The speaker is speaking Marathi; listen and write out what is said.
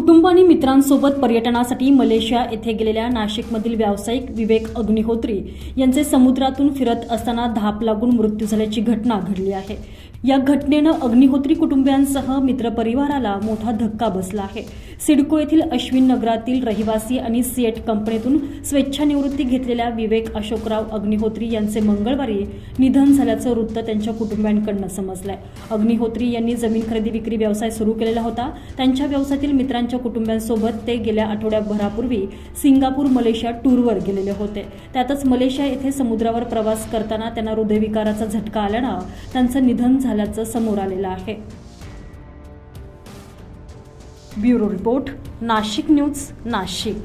कुटुंब आणि मित्रांसोबत पर्यटनासाठी मलेशिया येथे गेलेल्या नाशिकमधील व्यावसायिक विवेक अग्निहोत्री यांचे समुद्रातून फिरत असताना धाप लागून मृत्यू झाल्याची घटना घडली आहे. या घटनेनं अग्निहोत्री कुटुंबियांसह मित्रपरिवाराला मोठा धक्का बसला आहे. सिडको येथील अश्विन नगरातील रहिवासी आणि सिएट कंपनीतून स्वेच्छानिवृत्ती घेतलेल्या विवेक अशोकराव अग्निहोत्री यांचे मंगळवारी निधन झाल्याचं वृत्त त्यांच्या कुटुंबियांकडनं समजलंय. अग्निहोत्री यांनी जमीन खरेदी विक्री व्यवसाय सुरू केलेला होता. त्यांच्या व्यवसायातील मित्रांच्या कुटुंबियांसोबत ते गेल्या आठवड्याभरापूर्वी सिंगापूर मलेशिया टूरवर गेलेले होते. त्यातच मलेशिया येथे समुद्रावर प्रवास करताना त्यांना हृदयविकाराचा झटका आल्यानं त्यांचं निधन झालं. झाल्याचं समोर आलेलं आहे. Bureau report Nashik news Nashik.